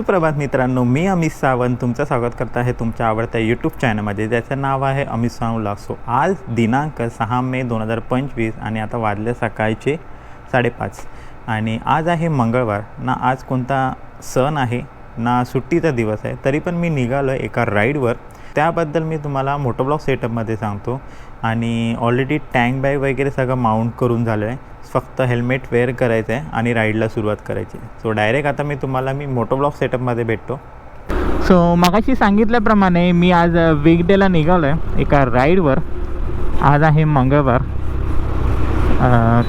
सुप्रभात मित्रांनो मी अमित सावंत तुमचं स्वागत करत आहे तुमच्या आवडत्या यूट्यूब चॅनलमध्ये ज्याचं नाव आहे अमित सावंत लासो सो आज दिनांक सहा मे दोन हजार पंचवीस आणि आता वाजले सकाळचे साडेपाच. आणि आज आहे मंगळवार. ना आज कोणता सण आहे ना सुट्टीचा दिवस आहे तरी पण मी निघालो आहे एका राईडवर त्याबद्दल मी तुम्हाला मोटोब्लॉक सेटअपमध्ये सांगतो. आणि ऑलरेडी टँक बॅग वगैरे सगळं माउंट करून झालं आहे फक्त हेल्मेट वेअर करायचं आहे आणि राईडला सुरुवात करायची. आहे सो डायरेक्ट आता मी तुम्हाला मी मोटोब्लॉक सेटअपमध्ये भेटतो. सो मगाशी सांगितल्याप्रमाणे मी आज वीकडेला निघालो आहे एका राईडवर आज आहे मंगळवार.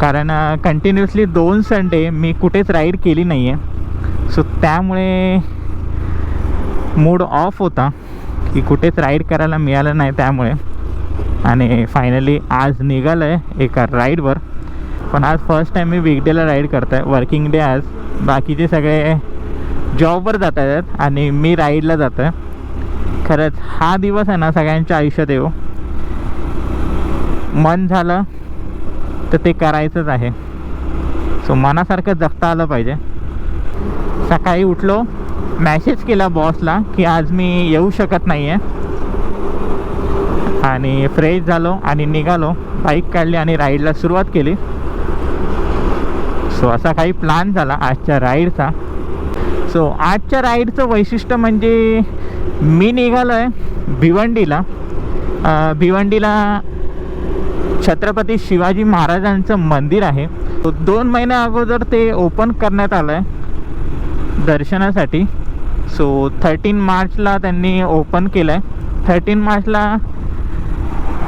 कारण कंटिन्युअसली दोन संडे मी कुठेच राईड केली नाही आहे सो त्यामुळे मूड ऑफ होता. की कुठेच राईड करायला मिळालं नाही त्यामुळे. आणि फायनली आज निघालं आहे एका राईडवर पण आज फर्स्ट टाईम मी वीकडेला राईड करत आहे वर्किंग डे आज. बाकीचे सगळे जॉबवर जात आहेत आणि मी राईडला जातो आहे खरंच हा दिवस आहे ना सगळ्यांच्या आयुष्यात येऊ. मन झालं तर ते करायचंच आहे. सो मनासारखं जगता आलं पाहिजे. सकाळी उठलो मॅसेज केला बॉसला की आज मी येऊ शकत नाही आहे आणि फ्रेश झालो आणि निघालो. बाईक काढली आणि राईडला सुरुवात केली. सो असा काही प्लॅन झाला आजच्या राईडचा सो आजच्या राईडचं वैशिष्ट्य म्हणजे मी निघालो आहे भिवंडीला भिवंडीला छत्रपती शिवाजी महाराजांचं मंदिर आहे. तो दोन महिन्या अगोदर ते ओपन करण्यात आलं आहे दर्शनासाठी. सो थर्टीन मार्चला त्यांनी ओपन केलं आहे थर्टीन मार्चला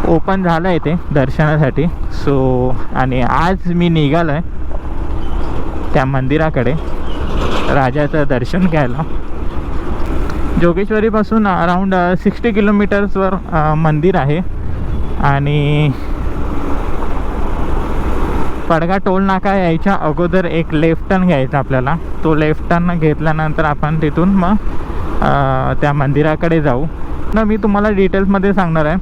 ओपन झालं आहे ते दर्शनासाठी. सो आणि आज मी निघालो आहे त्या मंदिराकडे. राजाचं दर्शन घ्यायला. जोगेश्वरीपासून अराऊंड सिक्स्टी किलोमीटर्सवर मंदिर आहे. आणि पडगा टोल नाका यायच्या अगोदर एक लेफ्ट टर्न घ्यायचा आपल्याला. तो लेफ्ट टर्न घेतल्यानंतर आपण तिथून मग त्या मंदिराकडे जाऊ. ना मी तुम्हाला डिटेल्समध्ये सांगणार आहे.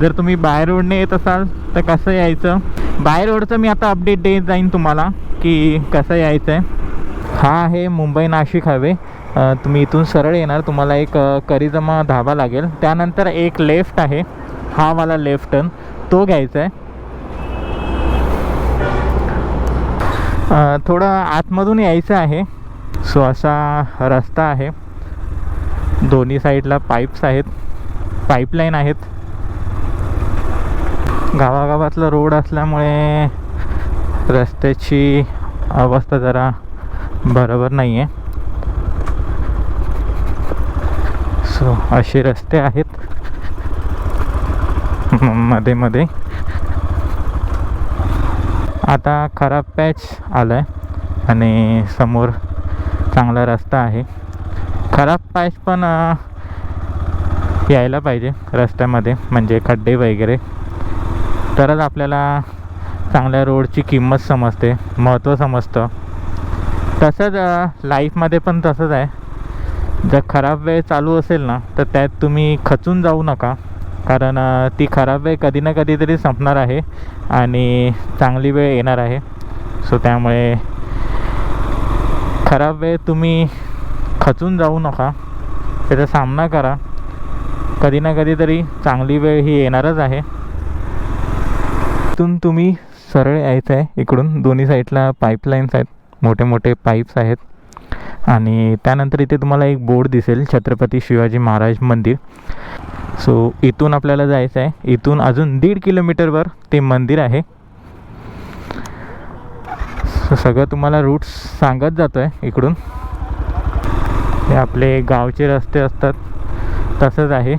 जर तुम्ही बाय रोडने येत असाल तर कसं यायचं? बाय रोडचं मी आता अपडेट देत जाईन तुम्हाला की कसं यायचं आहे हा आहे मुंबई नाशिक हायवे तुम्ही इथून सरळ येणार. तुम्हाला एक करिजमा धाबा लागेल. त्यानंतर एक लेफ्ट आहे. हा वाला लेफ्ट टर्न तो घ्यायचा आहे थोडं आतमधून यायचं आहे. सो असा रस्ता आहे. दोन्ही साईडला पाईप्स आहेत. पाईपलाईन आहेत. गावागावातला रोड असल्यामुळे रस्त्याची अवस्था जरा बरोबर नाही आहे सो असे रस्ते आहेत. मध्ये मध्ये. आता खराब पॅच आला आहे आणि समोर चांगला रस्ता आहे. खराब पॅच पण यायला पाहिजे रस्त्यामध्ये म्हणजे खड्डे वगैरे. तरच आपल्याला चांगल्या रोडची किंमत समजते महत्त्व समजतं. तसंच लाईफमध्ये पण तसंच आहे. जर खराब वेळ चालू असेल ना तर त्यात तुम्ही खचून जाऊ नका. कारण ती खराब वेळ कधी ना कधीतरी संपणार आहे आणि चांगली वेळ येणार आहे. सो त्यामुळे खराब वेळ तुम्ही खचून जाऊ नका. त्याचा सामना करा. कधी ना कधीतरी चांगली वेळ ही येणारच आहे. तिथून तुम्ही सरळ यायचं आहे इकडून. दोन्ही साईडला पाईपलाईन्स आहेत. मोठे मोठे पाईप्स आहेत. आणि त्यानंतर इथे तुम्हाला एक बोर्ड दिसेल. छत्रपती शिवाजी महाराज मंदिर. सो इथून आपल्याला जायचं आहे. इथून अजून दीड किलोमीटरवर ते मंदिर आहे. सो सगळं तुम्हाला रूट्स सांगत जातो आहे इकडून. हे आपले गावचे रस्ते असतात. तसंच आहे.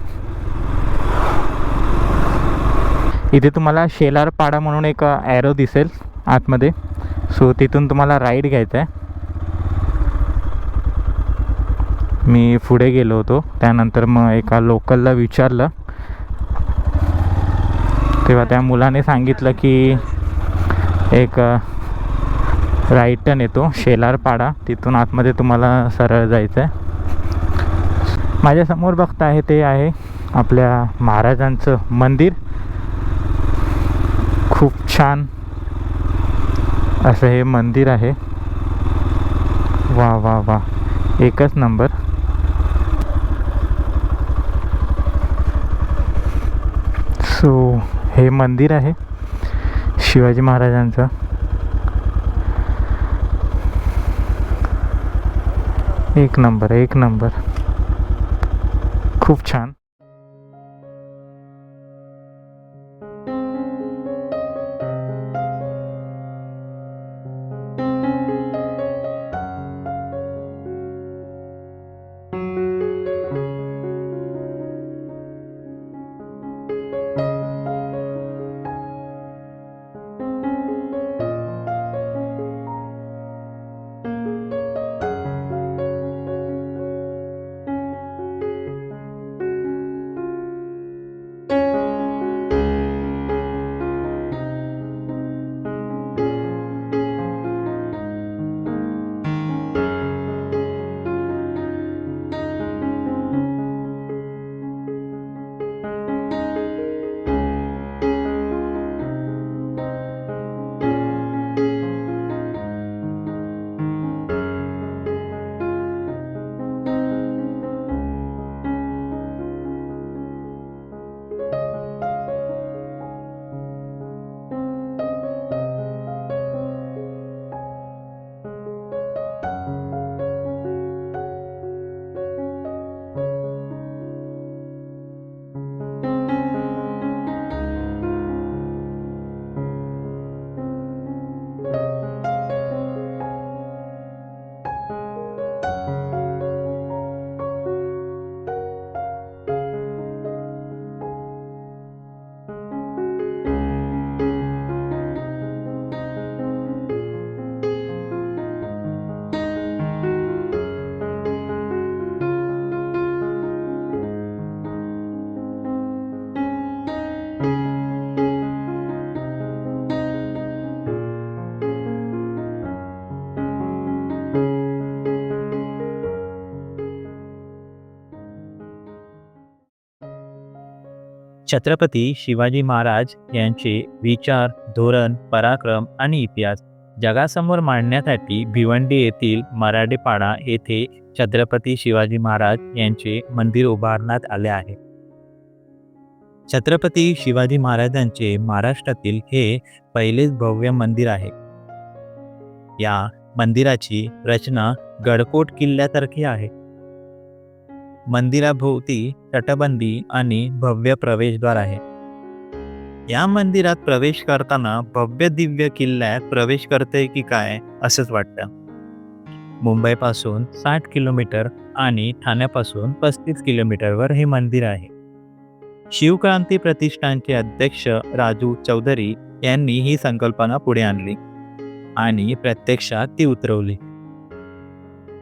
इथे तुम्हाला शेलारपाडा म्हणून एक ॲरो दिसेल आतमध्ये. सो तिथून तुम्हाला राईड घ्यायचा आहे. मी पुढे गेलो होतो. त्यानंतर मग एका लोकलला विचारलं. तेव्हा त्या मुलाने सांगितलं की एक राईट टर्न येतो शेलारपाडा. तिथून आतमध्ये तुम्हाला सरळ जायचं आहे माझ्यासमोर बघता आहे ते आहे आपल्या महाराजांचं मंदिर. खूप छान असं हे मंदिर आहे. वा वा वा. एकच नंबर. सो हे मंदिर आहे. शिवाजी महाराजांचं. एक नंबर एक नंबर. खूप छान. छत्रपती शिवाजी महाराज यांचे विचार धोरण पराक्रम आणि इतिहास जगासमोर मांडण्यासाठी भिवंडी येथील मराठेपाडा येथे छत्रपती शिवाजी महाराज यांचे मंदिर उभारण्यात आले आहे. छत्रपती शिवाजी महाराजांचे महाराष्ट्रातील हे पहिलेच भव्य मंदिर आहे. या मंदिराची रचना गडकोट किल्ल्यासारखी आहे. मंदिराभोवती तटबंदी आणि भव्य प्रवेशद्वार आहे. या मंदिरात प्रवेश करताना भव्य दिव्य किल्ल्यात प्रवेश करते की काय असंच वाटतं. मुंबईपासून साठ किलोमीटर आणि ठाण्यापासून पस्तीस किलोमीटरवर हे मंदिर आहे. शिवक्रांती प्रतिष्ठानचे अध्यक्ष राजू चौधरी यांनी ही संकल्पना पुढे आणली आणि प्रत्यक्षात ती उतरवली.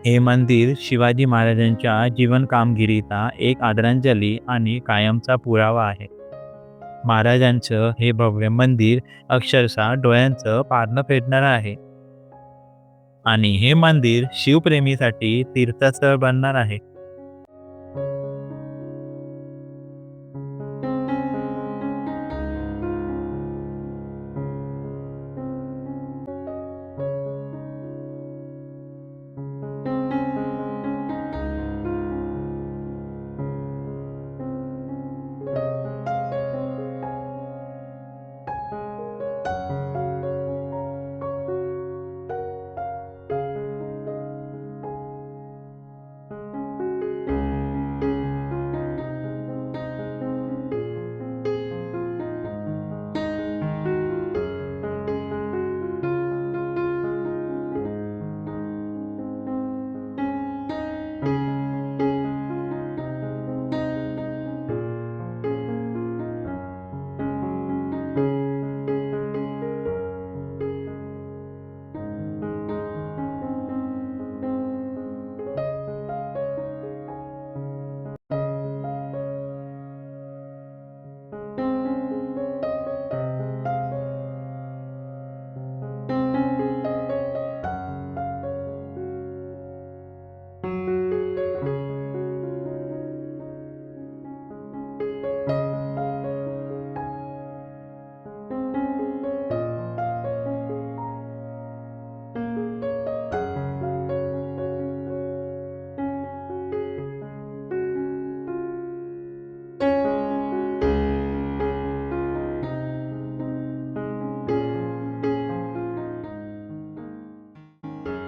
हे मंदिर शिवाजी महाराजांच्या जीवन कामगिरीचा एक आदरांजली आणि कायमचा पुरावा आहे. महाराजांचं हे भव्य मंदिर अक्षरशः डोळ्यांचं पारणं फेडणारं आहे. आणि हे मंदिर शिवप्रेमीसाठी तीर्थस्थळ बनणार आहे.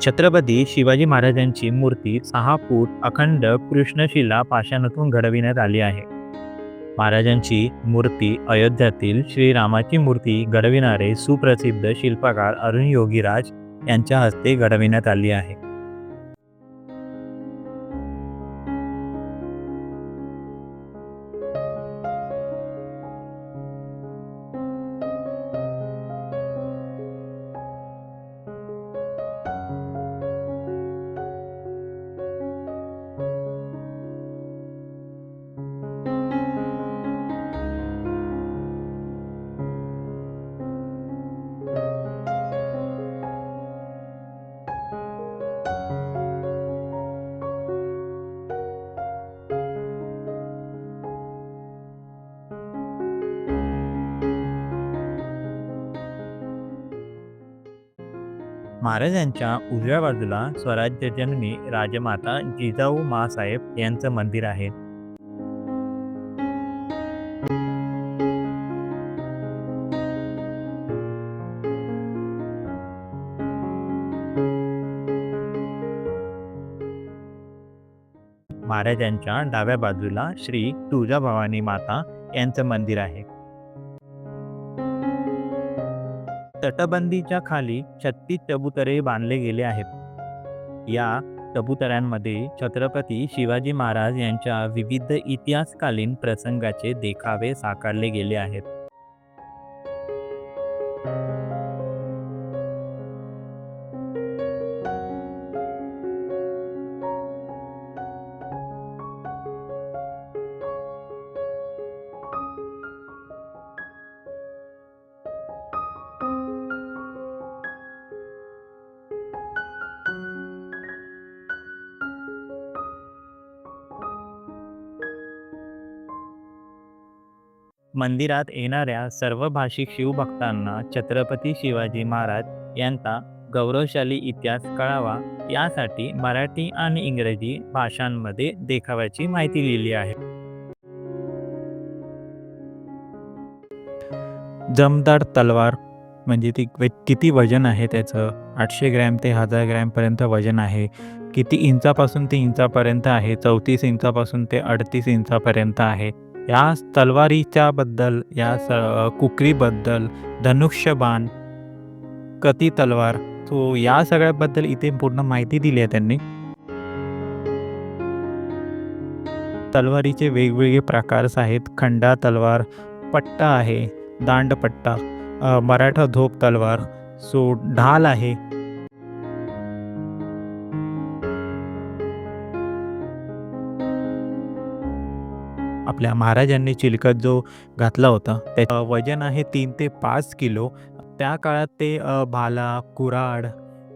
छत्रपती शिवाजी महाराजांची मूर्ती सहा फूट अखंड कृष्णशिला पाषाणातून घडविण्यात आली आहे. महाराजांची मूर्ती अयोध्यातील श्रीरामाची मूर्ती घडविणारे सुप्रसिद्ध शिल्पकार अरुण योगीराज यांच्या हस्ते घडविण्यात आली आहे. महाराजांच्या उजव्या बाजूला स्वराज्य जननी राजमाता जिजाऊ मासाहेब यांचं मंदिर आहे. महाराजांच्या डाव्या बाजूला श्री तुळजाभवानी माता यांचं मंदिर आहे. तटबंदीच्या खाली छत्तीस चबुतरे बांधले गेले आहेत. या चबुतऱ्यांमध्ये छत्रपती शिवाजी महाराज यांच्या विविध इतिहासकालीन प्रसंगाचे देखावे साकारले गेले आहेत. मंदिरात येणाऱ्या सर्व भाषिक शिवभक्तांना छत्रपती शिवाजी महाराज यांचा गौरवशाली इतिहास कळावा यासाठी मराठी आणि इंग्रजी भाषांमध्ये देखाव्याची माहिती लिहिली आहे. जमदार तलवार म्हणजे ती वे- किती वजन आहे त्याचं? आठशे ग्रॅम ते हजार ग्रॅमपर्यंत वजन आहे. किती इंचापासून ते इंचापर्यंत आहे? चौतीस इंचापासून ते अडतीस इंचापर्यंत आहे. या तलवारीच्याबद्दल या स कुकरीबद्दल धनुष्यबाण कती तलवार सो या सगळ्याबद्दल इथे पूर्ण माहिती दिली आहे त्यांनी. तलवारीचे वेगवेगळे प्रकार्स आहेत. खंडा तलवार पट्टा आहे दांडपट्टा मराठा धोप तलवार सो ढाल आहे आपल्या महाराजांनी चिलकत जो घातला होता त्याचं वजन आहे तीन ते पाच किलो. त्या काळात ते भाला कुऱ्हाड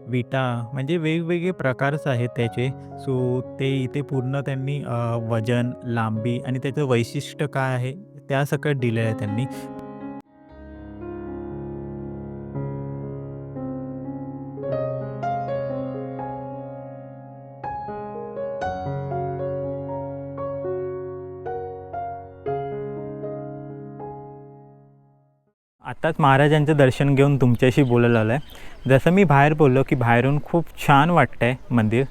विटा म्हणजे वेगवेगळे प्रकारच आहेत त्याचे. सो ते इथे पूर्ण त्यांनी वजन लांबी आणि त्याचं वैशिष्ट्य काय आहे त्या सगळं दिलेलं आहे त्यांनी. आत्ताच महाराजांचं दर्शन घेऊन तुमच्याशी बोलायला आलं आहे जसं मी बाहेर बोललो की बाहेरून खूप छान वाटतं आहे मंदिर.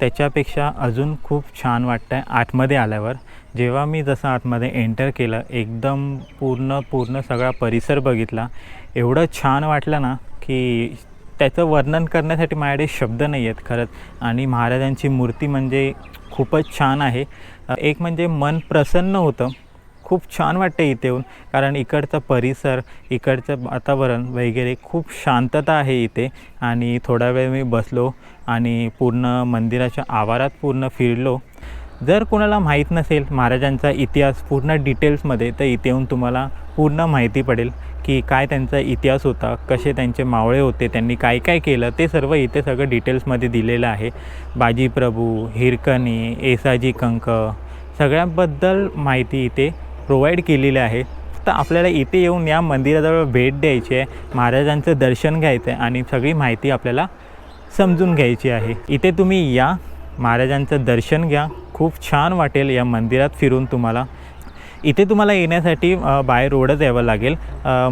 त्याच्यापेक्षा अजून खूप छान वाटतं आहे आतमध्ये आल्यावर. जेव्हा मी जसं आतमध्ये एंटर केलं एकदम पूर्ण पूर्ण सगळा परिसर बघितला. एवढं छान वाटलं ना की त्याचं वर्णन करण्यासाठी माझ्याकडे शब्द नाही आहेत खरंच. आणि महाराजांची मूर्ती म्हणजे खूपच छान आहे. एक म्हणजे मन प्रसन्न होतं. खूप छान वाटते इथे येऊन. कारण इकडचा परिसर इकडचं वातावरण वगैरे खूप शांतता आहे इथे. आणि थोडा वेळ मी बसलो आणि पूर्ण मंदिराच्या आवारात पूर्ण फिरलो. जर कोणाला माहीत नसेल महाराजांचा इतिहास पूर्ण डिटेल्समध्ये तर इथे येऊन तुम्हाला पूर्ण माहिती पडेल की काय त्यांचा इतिहास होता कसे त्यांचे मावळे होते त्यांनी काय काय केलं ते सर्व इथे सगळं डिटेल्समध्ये दिलेलं आहे. बाजीप्रभू हिरकणी एसाजी कंक सगळ्याबद्दल माहिती इथे प्रोव्हाइड केलेली आहे. तर आपल्याला इथे येऊन या मंदिराजवळ भेट द्यायची आहे. महाराजांचं दर्शन घ्यायचं आहे आणि सगळी माहिती आपल्याला समजून घ्यायची आहे. इथे तुम्ही या. महाराजांचं दर्शन घ्या. खूप छान वाटेल या मंदिरात फिरून तुम्हाला. इथे तुम्हाला येण्यासाठी बाय रोडच यावं लागेल.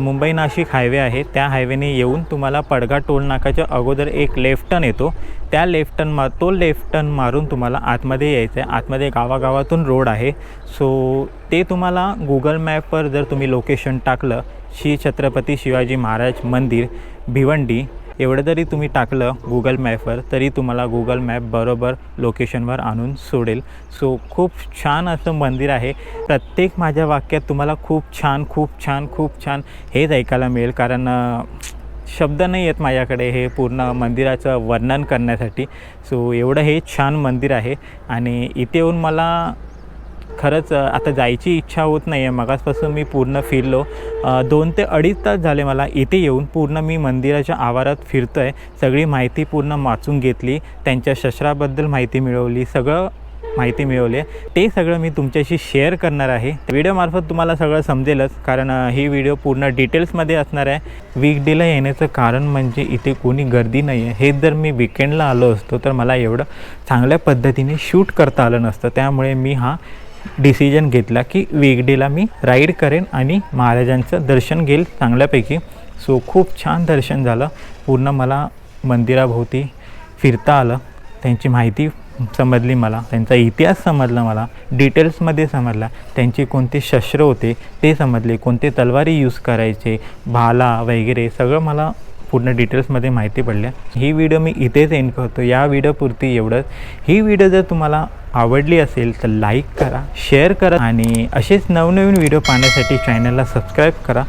मुंबई नाशिक हायवे आहे. त्या हायवेने येऊन तुम्हाला पडगा टोल नाकाच्या अगोदर एक लेफ्ट टर्न येतो. त्या लेफ्ट टर्न मा तो लेफ्ट टर्न मारून तुम्हाला आतमध्ये यायचं आहे आतमध्ये गावागावातून रोड आहे. सो ते तुम्हाला गुगल मॅपवर जर तुम्ही लोकेशन टाकलं श्री छत्रपती शिवाजी महाराज मंदिर भिवंडी एवढं जरी तुम्ही टाकलं गुगल मॅपवर तरी तुम्हाला गुगल मॅप बरोबर लोकेशनवर आणून सोडेल. सो खूप छान असं मंदिर आहे. प्रत्येक माझ्या वाक्यात तुम्हाला खूप छान खूप छान खूप छान हेच ऐकायला मिळेल. कारण शब्द नाही आहेत माझ्याकडे हे पूर्ण मंदिराचं वर्णन करण्यासाठी. सो एवढं हे छान मंदिर आहे. आणि इथे येऊन मला खरंच आता जायची इच्छा होत नाही आहे मगासपासून मी पूर्ण फिरलो. दोन ते अडीच तास झाले मला इथे येऊन पूर्ण मी मंदिराच्या आवारात फिरतो आहे सगळी माहिती पूर्ण वाचून घेतली. त्यांच्या शस्त्राबद्दल माहिती मिळवली. सगळं माहिती मिळवली. आहे ते सगळं मी तुमच्याशी शेअर करणार आहे. व्हिडिओमार्फत तुम्हाला सगळं समजेलच कारण ही व्हिडिओ पूर्ण डिटेल्समध्ये असणार आहे. वीकडेला येण्याचं कारण म्हणजे इथे कोणी गर्दी नाही आहे हेच जर मी विकेंडला आलो असतो तर मला एवढं चांगल्या पद्धतीने शूट करता आलं नसतं. त्यामुळे मी हा डिसिजन घेतला की वीकडेला मी राईड करेन आणि महाराजांचं दर्शन घेईल चांगल्यापैकी. सो खूप छान दर्शन झालं. पूर्ण मला मंदिराभोवती फिरता आलं. त्यांची माहिती समजली मला. त्यांचा इतिहास समजला मला. डिटेल्समध्ये समजला. त्यांचे कोणते शस्त्र होते ते समजले. कोणते तलवारी यूज करायचे भाला वगैरे सगळं मला पूर्ण डिटेल्समध्ये माहिती पडल्या. ही व्हिडिओ मी इथेच एंड करतो. या व्हिडिओपुरती एवढंच. ही व्हिडिओ जर तुम्हाला आवडली असेल तर लाईक करा शेअर करा आणि असेच नवनवीन व्हिडिओ पाहण्यासाठी चॅनलला सबस्क्राईब करा.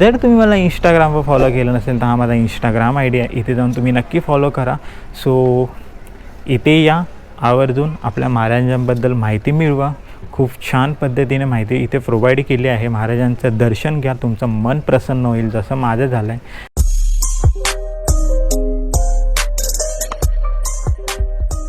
जर तुम्ही मला इंस्टाग्रामवर फॉलो केलं नसेल तर हा माझा इंस्टाग्राम आय डी आहे. इथे जाऊन तुम्ही नक्की फॉलो करा. सो इथे या. आवर्जून आपल्या महाराजांबद्दल माहिती मिळवा. खूप छान पद्धतीने माहिती इथे प्रोव्हाइड केली आहे. महाराजांचं दर्शन घ्या. तुमचं मन प्रसन्न होईल जसं माझं झालं आहे